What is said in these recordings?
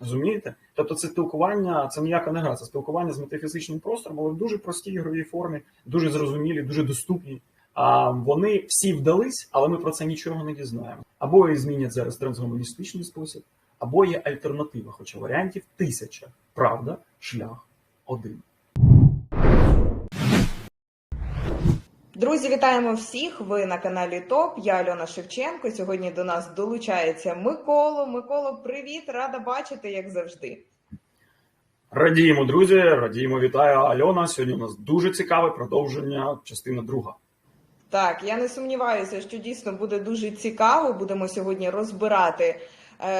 Розумієте? Тобто це спілкування, це ніяка не гра, це спілкування з метафізичним простором, але в дуже простій ігровій формі, дуже зрозумілі, дуже доступні. А вони всі вдались, але ми про це нічого не дізнаємо. Або її змінять зараз трансгуманістичний спосіб, або є альтернатива, хоча варіантів тисяча. Правда, шлях один. Друзі, вітаємо всіх! Ви на каналі ТОП. Я Альона Шевченко. Сьогодні до нас долучається Миколо. Миколо, привіт! Рада бачити, як завжди. Радіємо, друзі, радіємо, вітаю Альона. Сьогодні у нас дуже цікаве продовження, частина друга. Так, я не сумніваюся, що дійсно буде дуже цікаво. Будемо сьогодні розбирати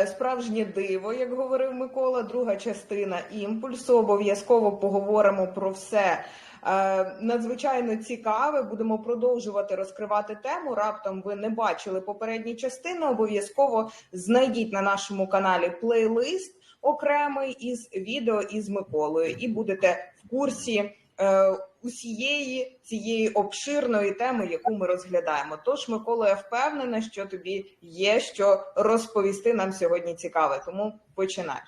справжнє диво, як говорив Микола. Друга частина імпульсу. Обов'язково поговоримо про все. Е, Надзвичайно цікаве. Будемо продовжувати розкривати тему. Раптом ви не бачили попередні частини. Обов'язково знайдіть на нашому каналі плейлист окремий із відео із Миколою, і будете в курсі е, усієї цієї обширної теми, яку ми розглядаємо. Тож, Микола, я впевнена, що тобі є що розповісти нам сьогодні цікаве. Тому починай.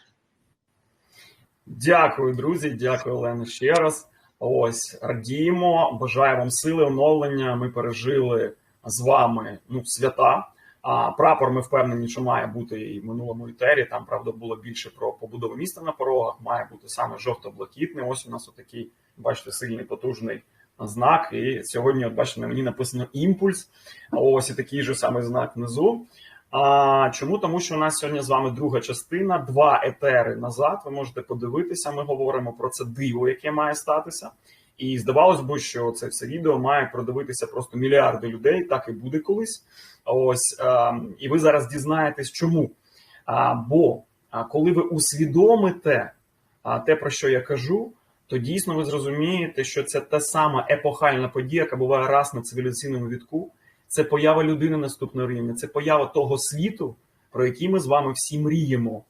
Дякую, друзі. Дякую, Олена, ще раз. Ось радіємо. Бажаю вам сили, оновлення. Ми пережили з вами ну, свята. А прапор ми впевнені, що має бути і в минулому етері. Там правда було більше про побудову міста на порогах. Має бути саме жовто-блакитний. Ось у нас отакий, бачите, сильний потужний знак. І сьогодні, от бачите, на мені написано імпульс. Ось і такий же самий знак внизу. А чому? Тому що у нас сьогодні з вами друга частина, два етери назад. Ви можете подивитися. Ми говоримо про це диво, яке має статися. І здавалось би, що це все відео має продивитися просто мільярди людей. Так і буде колись. Ось е, і ви зараз дізнаєтесь, чому. Бо коли ви усвідомите те, про що я кажу, то дійсно ви зрозумієте, що це та сама епохальна подія, яка буває раз на цивілізаційному вітку. Це поява людини наступного рівня, це поява того світу, про який ми з вами всі мріємо.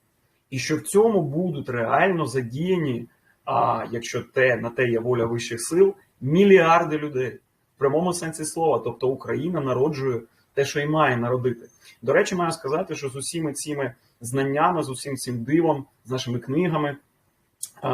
І що в цьому будуть реально задіяні, а якщо те на те є воля вищих сил, мільярди людей в прямому сенсі слова. Тобто Україна народжує те, що й має народити. До речі, маю сказати, що з усіми цими знаннями, з усім цим дивом, з нашими книгами,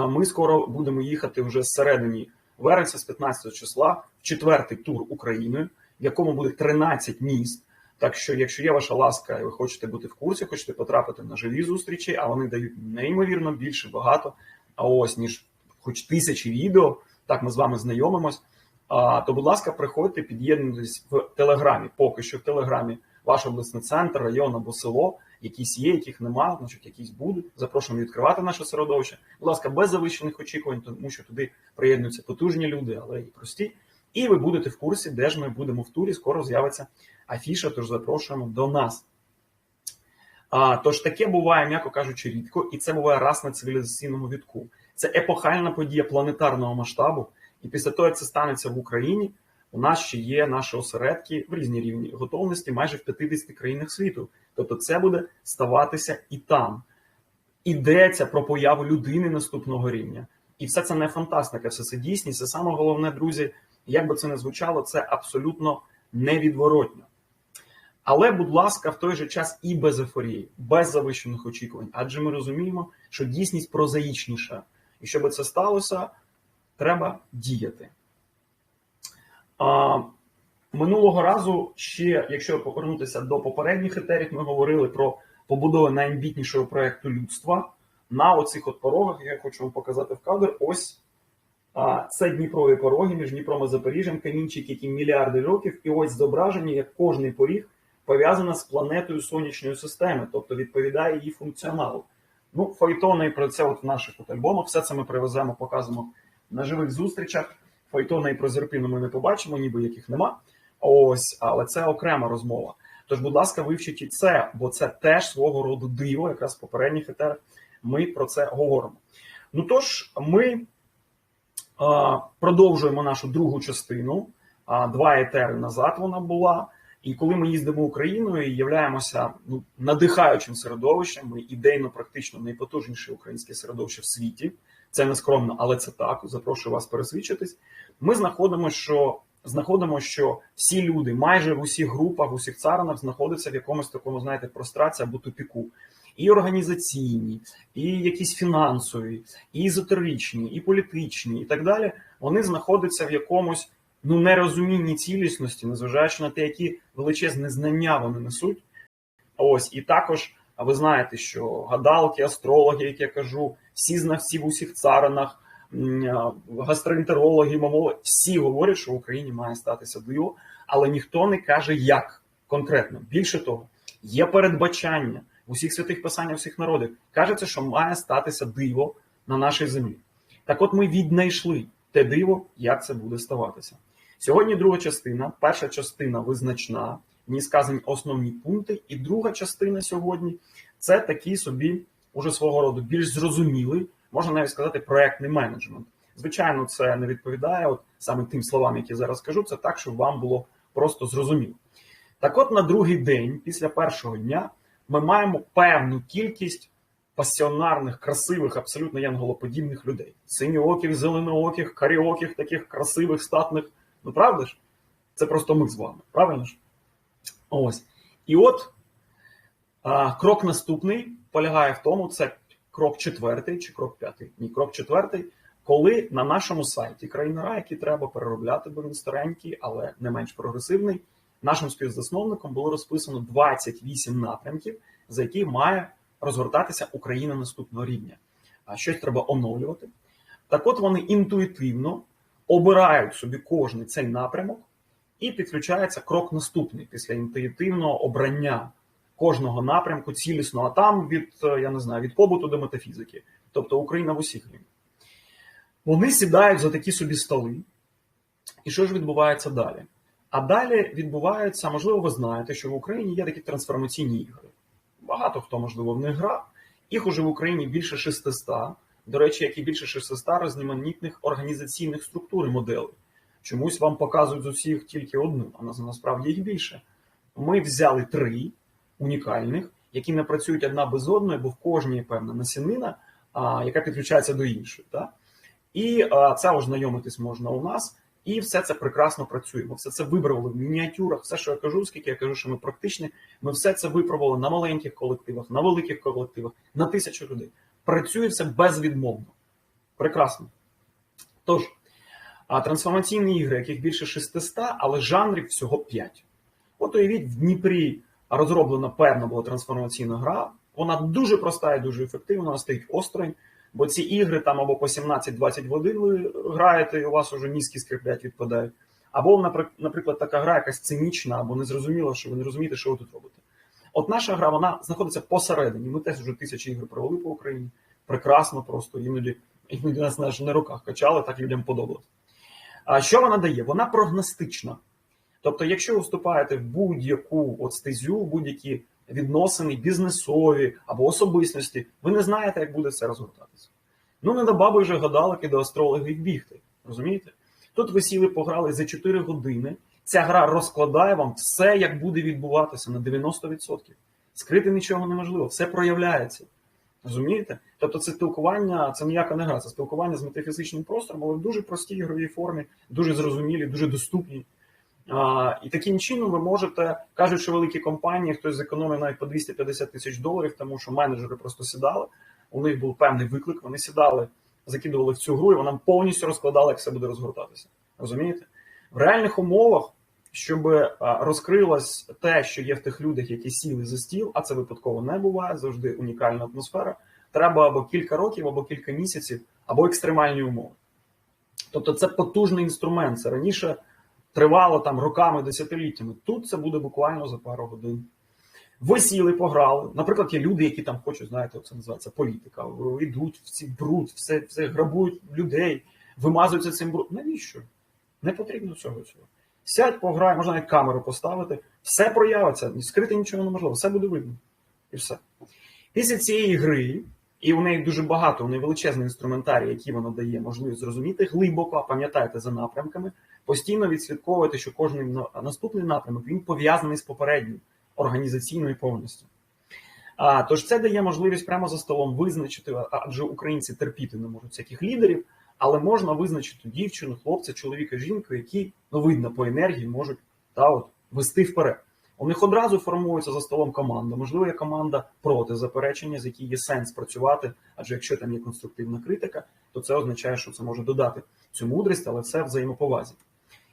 ми скоро будемо їхати вже з середині вересня, з 15 числа, в четвертий тур України в якому буде 13 міст. Так що, якщо є ваша ласка, і ви хочете бути в курсі, хочете потрапити на живі зустрічі, а вони дають неймовірно більше багато, а ось ніж хоч тисячі відео, так ми з вами знайомимось. А, то, будь ласка, приходьте, під'єднуйтесь в Телеграмі. Поки що в Телеграмі ваш обласний центр, район або село, якісь є, яких нема, значить якісь будуть. Запрошуємо відкривати наше середовище. Будь ласка, без завищених очікувань, тому що туди приєднуються потужні люди, але і прості. І ви будете в курсі, де ж ми будемо в турі. Скоро з'явиться афіша, тож запрошуємо до нас. А, Тож таке буває, м'яко кажучи, рідко, і це буває раз на цивілізаційному вітку. Це епохальна подія планетарного масштабу. І після того, як це станеться в Україні, у нас ще є наші осередки в різні рівні готовності майже в 50 країнах світу. Тобто, це буде ставатися і там. Ідеться про появу людини наступного рівня. І все це не фантастика, все це дійсність. Це саме головне, друзі. Як би це не звучало, це абсолютно невідворотно. Але, будь ласка, в той же час і без ефорії, без завищених очікувань, адже ми розуміємо, що дійсність прозаїчніша. І щоб це сталося, треба діяти. А, Минулого разу ще, якщо повернутися до попередніх етерів, ми говорили про побудову найамбітнішого проєкту людства на оцих от порогах, я хочу вам показати в кадр. Ось це Дніпрові пороги між Дніпром і Запоріжжям, камінчик, які мільярди років, і ось зображення, як кожний поріг пов'язана з планетою сонячної системи, тобто відповідає її функціоналу. Ну, файтони і про це от в наших от альбомах. Все це ми привеземо, показуємо на живих зустрічах. Файтони і про Зерпіну ми не побачимо, ніби яких нема. Ось, але це окрема розмова. Тож, будь ласка, вивчіть і це, бо це теж свого роду диво, якраз попередніх етерах ми про це говоримо. Ну тож, ми. Продовжуємо нашу другу частину. А, Два етери назад вона була. І коли ми їздимо Україною і являємося ну, надихаючим середовищем, ми ідейно, практично найпотужніше українське середовище в світі. Це не скромно, але це так. Запрошую вас пересвідчитись. Ми знаходимо, що знаходимо, що всі люди, майже в усіх групах, в усіх царинах, знаходяться в якомусь такому, знаєте, прострації або тупіку. і організаційні, і якісь фінансові, і езотеричні, і політичні, і так далі, вони знаходяться в якомусь ну нерозумінні цілісності, незважаючи на те, які величезні знання вони несуть. Ось і також ви знаєте, що гадалки, астрологи, як я кажу, всі знавці в усіх царинах, гастроентерологи, мамологи, всі говорять, що в Україні має статися диво, але ніхто не каже, як конкретно. Більше того, є передбачання в усіх святих писаннях, всіх народів. Кажеться, що має статися диво на нашій землі. Так от ми віднайшли те диво, як це буде ставатися. Сьогодні друга частина, перша частина визначна, в ній сказані основні пункти, і друга частина сьогодні це такий собі уже свого роду більш зрозумілий, можна навіть сказати, проектний менеджмент. Звичайно, це не відповідає от саме тим словам, які зараз кажу, це так, щоб вам було просто зрозуміло. Так от на другий день, після першого дня, ми маємо певну кількість пасіонарних, красивих, абсолютно янголоподібних людей. Синьооких, зеленооких, каріоких, таких красивих, статних. Ну правда ж? Це просто ми з вами, правильно ж? Ось. І от а, крок наступний полягає в тому, це крок четвертий чи крок п'ятий? Ні, крок четвертий, коли на нашому сайті країнера, який треба переробляти, бо він старенький, але не менш прогресивний, нашим співзасновником було розписано 28 напрямків, за які має розгортатися Україна наступного рівня. А щось треба оновлювати. Так от вони інтуїтивно обирають собі кожний цей напрямок, і підключається крок наступний після інтуїтивного обрання кожного напрямку цілісно, а там від е, я не знаю від побуту до метафізики, тобто Україна в усіх рівнях. Вони сідають за такі собі столи. І що ж відбувається далі? А далі відбувається, можливо, ви знаєте, що в Україні є такі трансформаційні ігри. Багато хто, можливо, в них грав. Їх уже в Україні більше 600. До речі, як і більше 600 різноманітних організаційних структур і моделей. Чомусь вам показують з усіх тільки одну, а на- насправді їх більше. Ми взяли три унікальних, які не працюють одна без одної, бо в кожній певна насінина, а, яка підключається до іншої. Так? І а, це ознайомитись можна у нас, і все це прекрасно працює. Ми все це вибрали в мініатюрах. Все, що я кажу, скільки я кажу, що ми практичні, ми все це випробували на маленьких колективах, на великих колективах, на тисячу людей. Працює все безвідмовно. Прекрасно. Тож, а трансформаційні ігри, яких більше 600, але жанрів всього 5. От уявіть, в Дніпрі розроблена певна була трансформаційна гра. Вона дуже проста і дуже ефективна, вона стоїть осторонь, бо ці ігри там або по 17-20 годин ви граєте, і у вас уже низькі скриплять відпадають. Або, наприк- наприклад, така гра якась цинічна, або незрозуміла, що ви не розумієте, що ви тут робите. От наша гра вона знаходиться посередині. Ми теж вже тисячі ігор провели по Україні. Прекрасно, просто іноді, іноді нас на руках качали, так людям подобалось. А що вона дає? Вона прогностична. Тобто, якщо ви вступаєте в будь-яку от стезю, будь-які відносини, бізнесові або особистості, ви не знаєте, як буде це розгортатися. Ну, не до баби вже гадалки до астрологів бігти. Розумієте? Тут ви сіли, пограли за 4 години. Ця гра розкладає вам все, як буде відбуватися на 90%. Скрити нічого неможливо, все проявляється. Розумієте? Тобто це спілкування, це ніяка не гра, це спілкування з метафізичним простором, але в дуже простій ігровій формі, дуже зрозумілі, дуже доступні. І таким чином ви можете, кажуть, що великі компанії, хтось зекономив навіть по 250 тисяч доларів, тому що менеджери просто сідали. У них був певний виклик, вони сідали, закидували в цю гру, і вона повністю розкладала, як все буде розгортатися. Розумієте? В реальних умовах, щоб а, розкрилось те, що є в тих людях, які сіли за стіл, а це випадково не буває, завжди унікальна атмосфера. Треба або кілька років, або кілька місяців, або екстремальні умови. Тобто це потужний інструмент. Це раніше тривало там роками, десятиліттями. Тут це буде буквально за пару годин. Ви сіли, пограли. Наприклад, є люди, які там хочуть, знаєте, це називається політика. Йдуть в ці все, все грабують людей, вимазуються цим бруд. Навіщо? Не потрібно цього цього. Сядь, пограй, можна навіть камеру поставити, все проявиться, скрити нічого неможливо, все буде видно. І все. Після цієї гри, і у неї дуже багато, у неї величезний інструментарій, який вона дає можливість зрозуміти глибоко, пам'ятайте за напрямками, постійно відслідковувати, що кожен на- наступний напрямок він пов'язаний з попереднім організаційною повністю. А, тож це дає можливість прямо за столом визначити, адже українці терпіти не можуть всяких лідерів, але можна визначити дівчину, хлопця, чоловіка, жінку, які ну видно по енергії можуть та от вести вперед. У них одразу формується за столом команда. Можливо, є команда проти заперечення, з якій є сенс працювати. Адже якщо там є конструктивна критика, то це означає, що це може додати цю мудрість, але це взаємоповазі.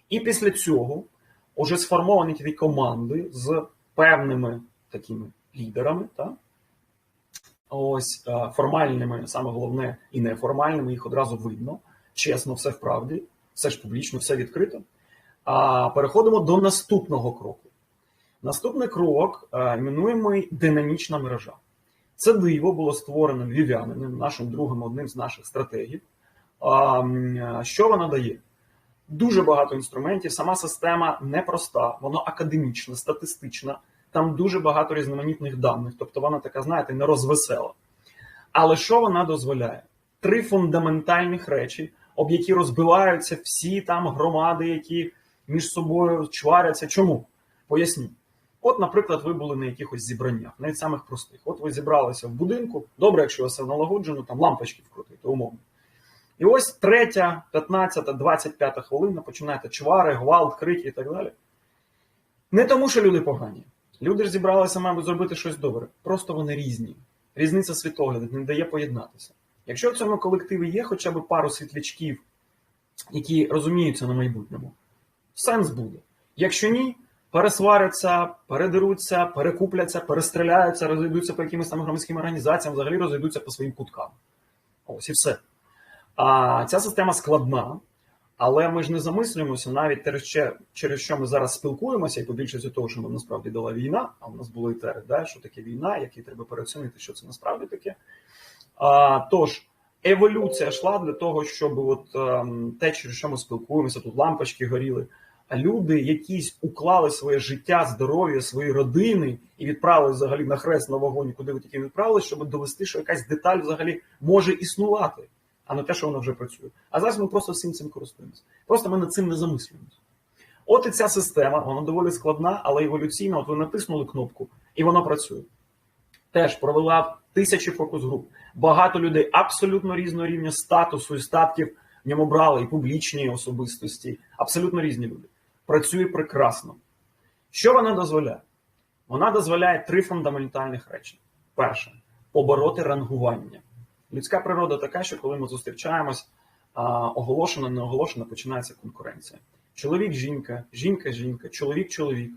І після цього уже сформовані ті команди з певними такими лідерами, так? ось е, формальними, саме головне, і неформальними, їх одразу видно. Чесно, все вправді, все ж публічно, все відкрито. А переходимо до наступного кроку. Наступний крок е, іменуємо динамічна мережа. Це диво було створено львів'яниним, нашим другом, одним з наших стратегів. Що вона дає? Дуже багато інструментів. Сама система непроста, вона академічна, статистична. Там дуже багато різноманітних даних, тобто вона така, знаєте, не розвесела. Але що вона дозволяє? Три фундаментальних речі, об які розбиваються всі там громади, які між собою чваряться. Чому? Поясню. От, наприклад, ви були на якихось зібраннях, навіть самих простих. От ви зібралися в будинку. Добре, якщо все налагоджено, там лампочки вкрутити, умовно. І ось третя, 15, 25 хвилина починаєте чвари, гвалт, крики і так далі. Не тому, що люди погані. Люди ж зібралися, мабуть, зробити щось добре. Просто вони різні. Різниця світогляду не дає поєднатися. Якщо в цьому колективі є хоча б пару світлячків, які розуміються на майбутньому, сенс буде. Якщо ні, пересваряться, передеруться, перекупляться, перестріляються, розійдуться по якимось там громадським організаціям, взагалі розійдуться по своїм куткам. Ось і все. А ця система складна, але ми ж не замислюємося навіть через, що- ми зараз спілкуємося, і по більшості того, що нам насправді дала війна, а в нас були етери, да, що таке війна, які треба переоцінити, що це насправді таке. А, тож, еволюція йшла для того, щоб от, ем, те, через що ми спілкуємося, тут лампочки горіли. А люди якісь уклали своє життя, здоров'я, свої родини і відправили взагалі на хрест на вогонь, куди ви тільки відправили, щоб довести, що якась деталь взагалі може існувати, а не те, що вона вже працює. А зараз ми просто всім цим користуємося. Просто ми над цим не замислюємося. От і ця система, вона доволі складна, але еволюційна. От ви натиснули кнопку, і вона працює. Теж провела тисячі фокус груп. Багато людей абсолютно різного рівня статусу і статків в ньому брали і публічні особистості, абсолютно різні люди. Працює прекрасно. Що вона дозволяє? Вона дозволяє три фундаментальних речі. Перше побороти рангування. Людська природа така, що коли ми зустрічаємось, а, оголошено, не оголошено, починається конкуренція. Чоловік, жінка, жінка, жінка, чоловік, чоловік.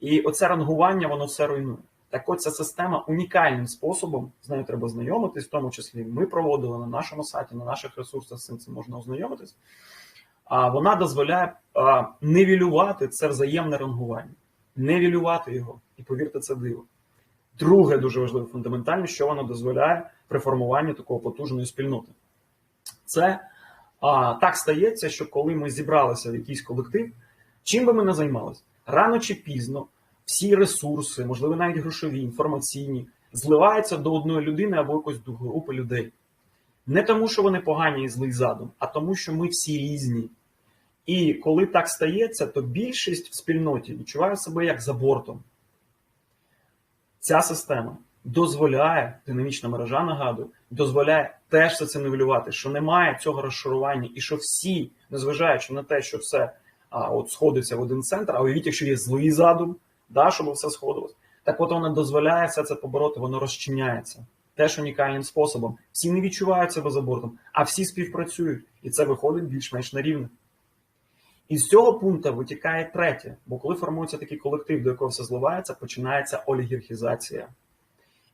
І оце рангування, воно все руйнує. Так от ця система унікальним способом, з нею треба знайомитись, в тому числі ми проводили на нашому сайті, на наших ресурсах з цим можна ознайомитись. А вона дозволяє а, нивелювати це взаємне рангування, нивелювати його. І повірте, це диво. Друге, дуже важливе фундаментальне, що вона дозволяє при формуванні такого потужної спільноти. Це а, так стається, що коли ми зібралися в якийсь колектив, чим би ми не займалися, рано чи пізно всі ресурси, можливо, навіть грошові, інформаційні, зливаються до одної людини або якось до групи людей. Не тому, що вони погані і злий задум, а тому, що ми всі різні. І коли так стається, то більшість в спільноті відчуває себе як за бортом. Ця система дозволяє, динамічна мережа нагадую, дозволяє теж це нивелювати, що немає цього розшарування, і що всі, незважаючи на те, що все а, от сходиться в один центр, а уявіть, якщо є злий задум, да, щоб все сходилось. Так от вона дозволяє все це побороти, воно розчиняється. Теж унікальним способом. Всі не відчувають себе за бортом, а всі співпрацюють, і це виходить більш-менш на рівне. І з цього пункту витікає третє, бо коли формується такий колектив, до якого все зливається, починається олігархізація.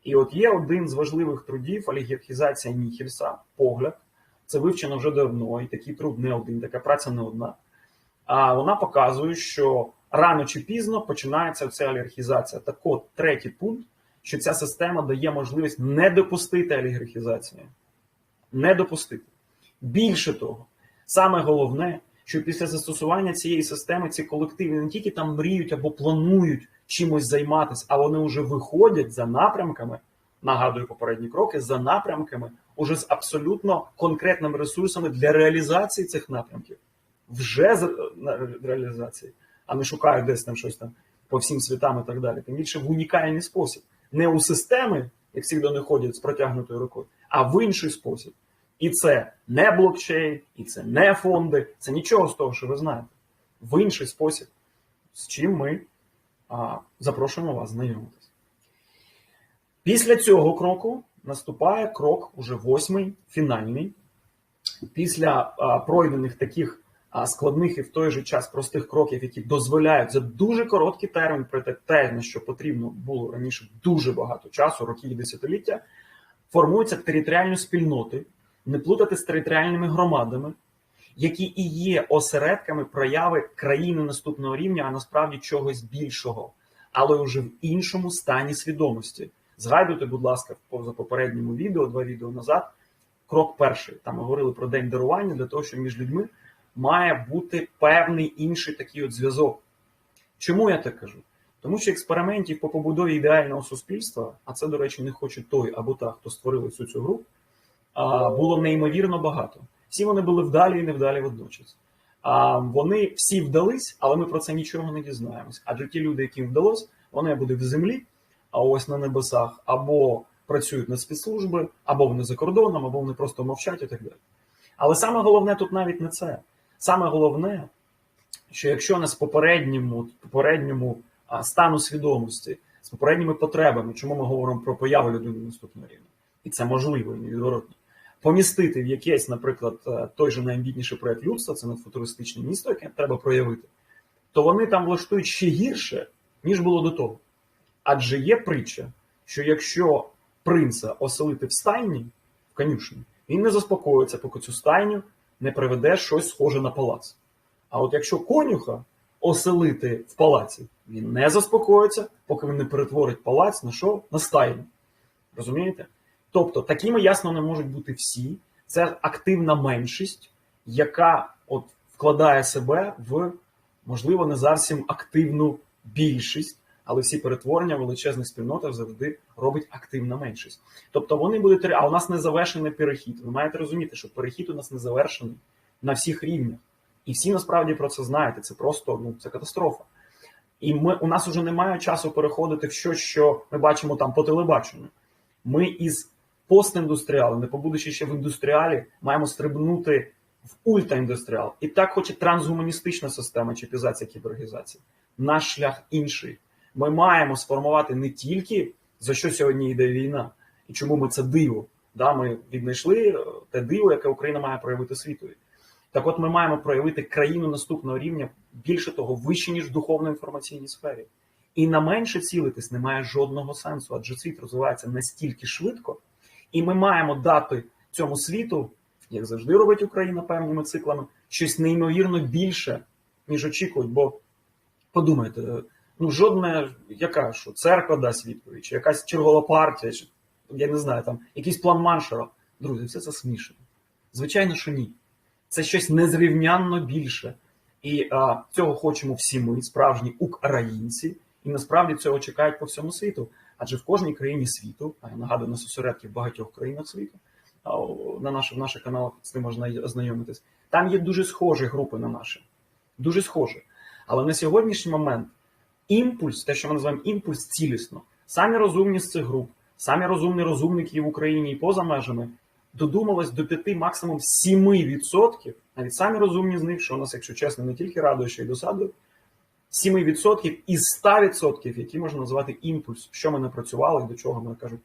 І от є один з важливих трудів олігархізація Ніхельса, погляд. Це вивчено вже давно, і такий труд не один, така праця не одна. А вона показує, що рано чи пізно починається ця олігархізація. Так от, третій пункт, що ця система дає можливість не допустити олігархізації. Не допустити. Більше того, саме головне, що після застосування цієї системи ці колективи не тільки там мріють або планують чимось займатися, а вони вже виходять за напрямками, нагадую попередні кроки, за напрямками, уже з абсолютно конкретними ресурсами для реалізації цих напрямків. Вже з реалізації, а не шукають десь там щось там по всім світам і так далі. Тим більше в унікальний спосіб. Не у системи, як всі них ходять з протягнутою рукою, а в інший спосіб. І це не блокчейн, і це не фонди, це нічого з того, що ви знаєте. В інший спосіб, з чим ми запрошуємо вас знайомитись. Після цього кроку наступає крок уже восьмий, фінальний. Після пройдених таких складних і в той же час простих кроків, які дозволяють за дуже короткий термін пройти те, на що потрібно було раніше дуже багато часу, роки і десятиліття, формуються територіальні спільноти, не плутати з територіальними громадами, які і є осередками прояви країни наступного рівня, а насправді чогось більшого, але вже в іншому стані свідомості. Згадуйте, будь ласка, за попередньому відео, два відео назад. Крок перший. Там ми говорили про день дарування для того, що між людьми має бути певний інший такий от зв'язок. Чому я так кажу? Тому що експериментів по побудові ідеального суспільства, а це, до речі, не хоче той або та, хто створили всю цю гру, було неймовірно багато. Всі вони були вдалі і невдалі водночас. А вони всі вдались, але ми про це нічого не дізнаємось. Адже ті люди, яким вдалося, вони будуть в землі, а ось на небесах, або працюють на спецслужби, або вони за кордоном, або вони просто мовчать і так далі. Але саме головне тут навіть не це. Саме головне, що якщо з попередньому попередньому стану свідомості, з попередніми потребами, чому ми говоримо про появу людини наступного рівня, і це можливо і невідворотно, помістити в якийсь, наприклад, е, той же найамбітніший проект людства, це надфутуристичне місто, яке треба проявити, то вони там влаштують ще гірше, ніж було до того. Адже є притча, що якщо принца оселити в стайні, в конюшні, він не заспокоїться, поки цю стайню не приведе щось схоже на палац. А от якщо конюха оселити в палаці, він не заспокоїться, поки він не перетворить палац на що? На стайню. Розумієте? Тобто такими ясно не можуть бути всі. Це активна меншість, яка от вкладає себе в, можливо, не зовсім активну більшість, але всі перетворення в величезних спільнотах завжди робить активна меншість. Тобто вони будуть а у нас не завершений перехід. Ви маєте розуміти, що перехід у нас не завершений на всіх рівнях. І всі насправді про це знаєте. Це просто ну це катастрофа. І ми у нас вже немає часу переходити в щось, що ми бачимо там по телебаченню. Ми із постіндустріалу, не побудучи ще в індустріалі, маємо стрибнути в ультраіндустріал. І так, хоч і трансгуманістична система чіпізація кібергізації. Наш шлях інший. Ми маємо сформувати не тільки за що сьогодні йде війна, і чому ми це диво. Да, Ми віднайшли те диво, яке Україна має проявити світові. Так от ми маємо проявити країну наступного рівня, більше того, вище, ніж в духовно-інформаційній сфері. І на менше цілитись немає жодного сенсу, адже світ розвивається настільки швидко, і ми маємо дати цьому світу, як завжди робить Україна певними циклами, щось неймовірно більше, ніж очікують. Бо подумайте, ну жодна, яка що церква дасть відповідь, чи якась чергова партія, чи я не знаю, там якийсь план маншера. Друзі, все це смішно. Звичайно, що ні. Це щось незрівнянно більше. І а, цього хочемо всі ми, справжні українці, і насправді цього чекають по всьому світу. Адже в кожній країні світу, а я нагадую, нас осередки в багатьох країнах світу, на наших, наших каналах з тим можна ознайомитись, там є дуже схожі групи на наші. Дуже схожі. Але на сьогоднішній момент імпульс, те, що ми називаємо імпульс цілісно, самі розумні з цих груп, самі розумні розумники в Україні і поза межами додумалось до 5, максимум 7%, навіть самі розумні з них, що у нас, якщо чесно, не тільки радує, що й досадує, 7% із 100%, які можна назвати імпульс, що ми напрацювали, до чого ми кажуть,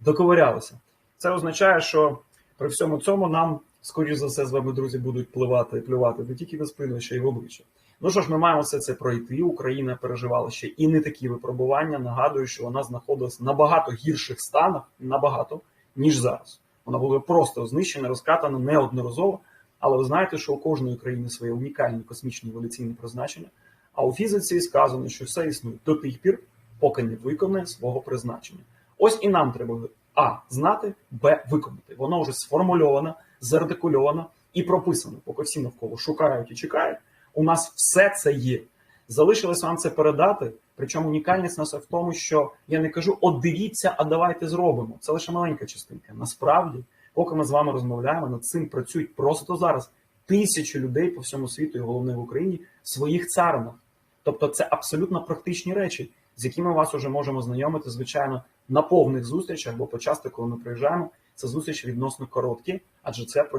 доковирялися. Це означає, що при всьому цьому нам, скоріш за все, з вами, друзі, будуть пливати і плювати не тільки на спину, ще й в обличчя. Ну що ж, ми маємо все це пройти. Україна переживала ще і не такі випробування. Нагадую, що вона знаходилась на набагато гірших станах, набагато, ніж зараз. Вона була просто знищена, розкатана неодноразово. Але ви знаєте, що у кожної країни своє унікальне космічне еволюційне призначення. А у фізиці сказано, що все існує до тих пір, поки не виконає свого призначення. Ось і нам треба А знати, Б виконати. Воно вже сформульовано, зартикульовано і прописано, поки всі навколо шукають і чекають. У нас все це є. Залишилось вам це передати. Причому унікальність нас в тому, що я не кажу, от дивіться, а давайте зробимо. Це лише маленька частинка. Насправді, поки ми з вами розмовляємо, над цим працюють просто зараз тисячі людей по всьому світу, і головне в Україні, в своїх царинах. Тобто, це абсолютно практичні речі, з якими вас уже можемо знайомити, звичайно, на повних зустрічах, бо почасти, коли ми приїжджаємо, це зустрічі відносно короткі, адже це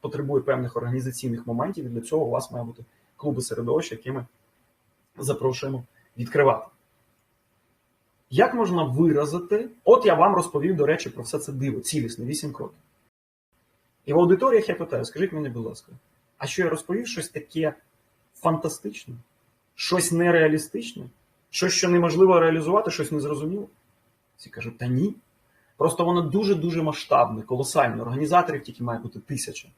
потребує певних організаційних моментів. І для цього у вас має бути клуби середовища, які ми запрошуємо відкривати. Як можна виразити? От я вам розповів, до речі, про все це диво, цілісне, 8 кроків. І в аудиторіях я питаю: скажіть мені, будь ласка, а що я розповів щось таке фантастичне, щось нереалістичне, щось, що неможливо реалізувати, щось незрозуміле? Всі кажуть, та ні. Просто воно дуже-дуже масштабне, колосальне. Організаторів тільки має бути тисяча.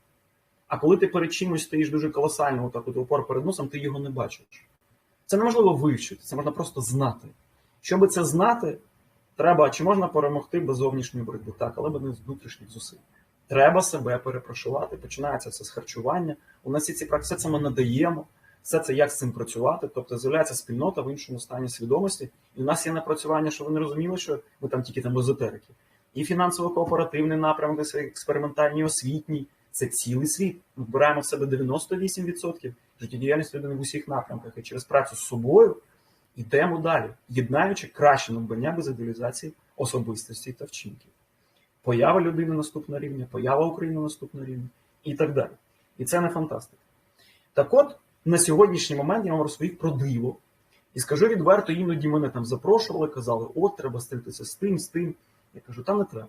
А коли ти перед чимось стоїш дуже колосально, отак от упор перед носом, ти його не бачиш. Це неможливо вивчити, це можна просто знати. Щоб це знати, треба чи можна перемогти без зовнішньої боротьби, так, але без внутрішніх зусиль. Треба себе перепрошувати. Починається все з харчування. У нас ці практики, все це ми надаємо, все це як з цим працювати. Тобто з'являється спільнота в іншому стані свідомості. І у нас є напрацювання, що ви не розуміли, що ви там тільки там езотерики. І фінансово-кооперативний напрямок, і експериментальний освітній. Це цілий світ. Ми вбираємо в себе 98% життєдіяльності людини в усіх напрямках. І через працю з собою йдемо далі, єднаючи краще надбання без ідеалізації особистості та вчинків. Поява людини наступного рівня, поява України наступного рівня і так далі. І це не фантастика. Так от, на сьогоднішній момент я вам розповів про диво. І скажу відверто, іноді мене там запрошували, казали, от, треба стрітися з тим, з тим. Я кажу, там не треба.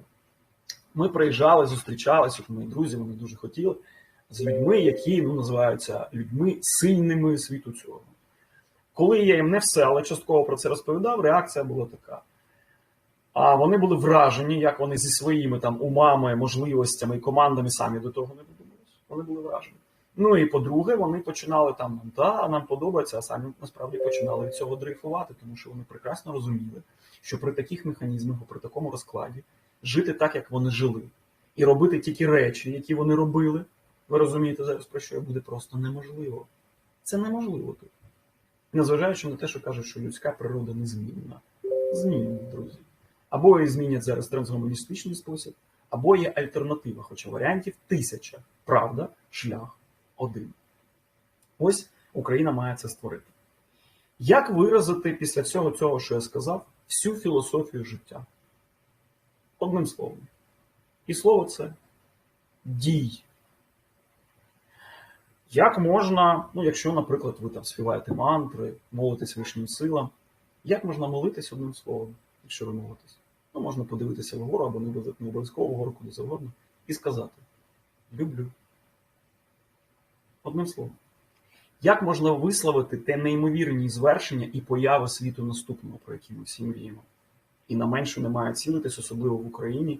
Ми приїжджали, зустрічалися, мої друзі, вони дуже хотіли, з людьми, які ну, називаються людьми сильними світу цього. Коли я їм не все, але частково про це розповідав, реакція була така. А вони були вражені, як вони зі своїми там умами, можливостями і командами самі до того не додумалися. Вони були вражені. Ну і по-друге, вони починали там, та нам подобається, а самі насправді починали від цього дрейфувати, тому що вони прекрасно розуміли, що при таких механізмах, при такому розкладі, жити так, як вони жили, і робити тільки речі, які вони робили. Ви розумієте зараз про що буде просто неможливо. Це неможливо тут. Незважаючи на те, що кажуть, що людська природа незмінна. Змінна, друзі. Або її змінять зараз трансгуманістичний спосіб, або є альтернатива, хоча варіантів тисяча. Правда, шлях один. Ось Україна має це створити. Як виразити після всього цього, що я сказав, всю філософію життя? Одним словом. І слово це дій. Як можна, ну, якщо, наприклад, ви там співаєте мантри, молитесь вищим силам, як можна молитись одним словом, якщо ви молитесь? Ну, можна подивитися вгору або не обов'язково вгору, куди завгодно, і сказати: Люблю. Одним словом. Як можна висловити те неймовірні звершення і появи світу наступного, про які ми всі мріємо? І на менше не має цілитись, особливо в Україні,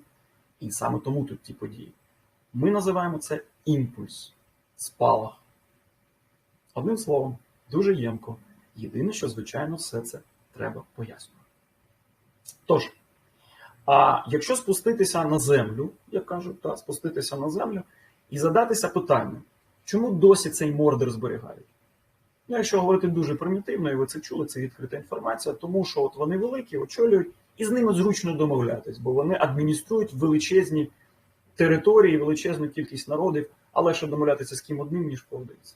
і саме тому тут ті події. Ми називаємо це імпульс, спалах. Одним словом, дуже ємко. Єдине, що, звичайно, все це треба пояснювати. Тож, а якщо спуститися на землю, як кажуть, та, спуститися на землю і задатися питанням, чому досі цей мордер зберігають? Ну, якщо говорити дуже примітивно, і ви це чули, це відкрита інформація, тому що от вони великі, очолюють, і з ними зручно домовлятись, бо вони адмініструють величезні території, величезну кількість народів, але що домовлятися з ким одним, ніж поодинці.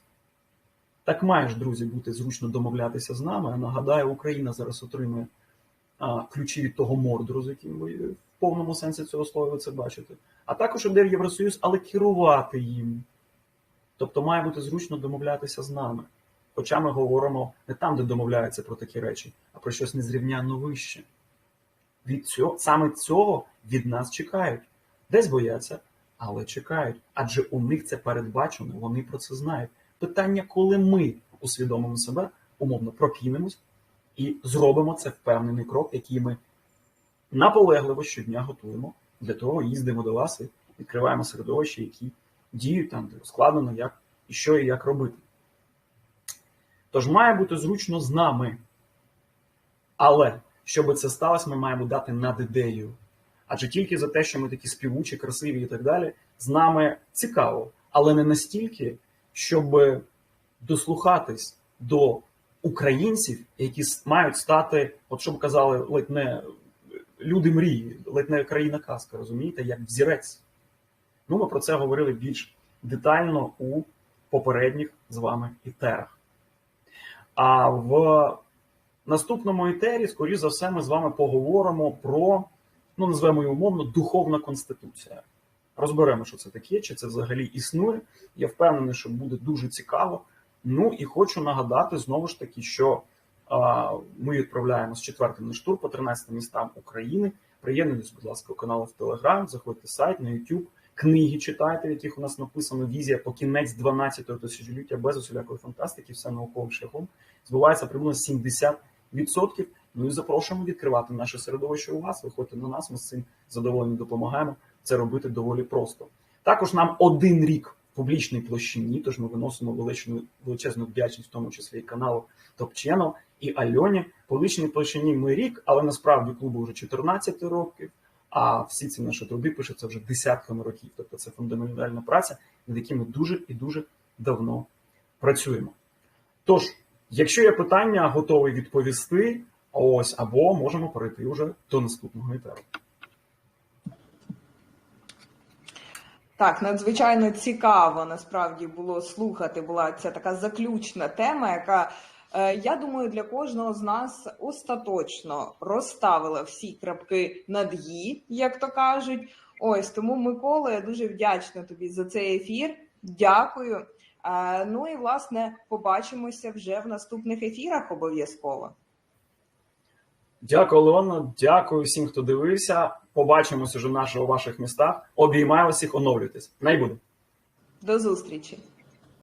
Так маєш, друзі, бути зручно домовлятися з нами. Я нагадаю, Україна зараз отримує а, ключі від того мордору, з яким ви в повному сенсі цього слова ви це бачите. А також іде в Євросоюз, але керувати їм. Тобто має бути зручно домовлятися з нами. Хоча ми говоримо не там, де домовляються про такі речі, а про щось незрівнянно вище. Від цього, Саме цього від нас чекають. Десь бояться, але чекають. Адже у них це передбачено, вони про це знають. Питання, коли ми усвідомимо себе, умовно прокинемось і зробимо це впевнений крок, який ми наполегливо щодня готуємо. Для того їздимо до вас і відкриваємо середовище, які діють там, де складено, як і що і як робити. Тож має бути зручно з нами. Але щоб це сталося, ми маємо дати над ідеєю. Адже тільки за те, що ми такі співучі, красиві і так далі, з нами цікаво, але не настільки, щоб дослухатись до українців, які мають стати, от що казали, ледь не люди мрії, ледь не країна казка, розумієте, як взірець. Ну, ми про це говорили більш детально у попередніх з вами ітерах. А в наступному етері, скоріш за все, ми з вами поговоримо про, ну, назвемо її умовно, духовна конституція. Розберемо, що це таке, чи це взагалі існує. Я впевнений, що буде дуже цікаво. Ну і хочу нагадати знову ж таки, що А, Ми відправляємо з четвертим на штур по 13 містам України. Приєднуйтесь, будь ласка, каналу в Телеграм, заходьте в сайт на YouTube, книги читайте, яких у нас написано візія по кінець 12-го тисячоліття без усілякої фантастики, все науковим шляхом. Збувається приблизно 70%. Ну і запрошуємо відкривати наше середовище у вас. Виходьте на нас, ми з цим задоволені допомагаємо. Це робити доволі просто. Також нам один рік в публічній площині, тож ми виносимо величезну, величезну вдячність, в тому числі і каналу Channel, і Альоні. Публічній площині ми рік, але насправді клубу вже 14 років. А всі ці наші труди пишуться вже десятками років. Тобто це фундаментальна праця, над якими дуже і дуже давно працюємо. Тож, якщо є питання, готовий відповісти. Ось або можемо перейти вже до наступного етеру. Так, надзвичайно цікаво насправді було слухати. Була ця така заключна тема, яка я думаю для кожного з нас остаточно розставила всі крапки над «і», як то кажуть. Ось тому, Микола, я дуже вдячна тобі за цей ефір. Дякую. Е, Ну і власне побачимося вже в наступних ефірах обов'язково. Дякую, Леона. Дякую всім, хто дивився. Побачимося вже в наших у ваших містах. Обіймаю всіх, оновлюйтесь. Найбуде. До зустрічі.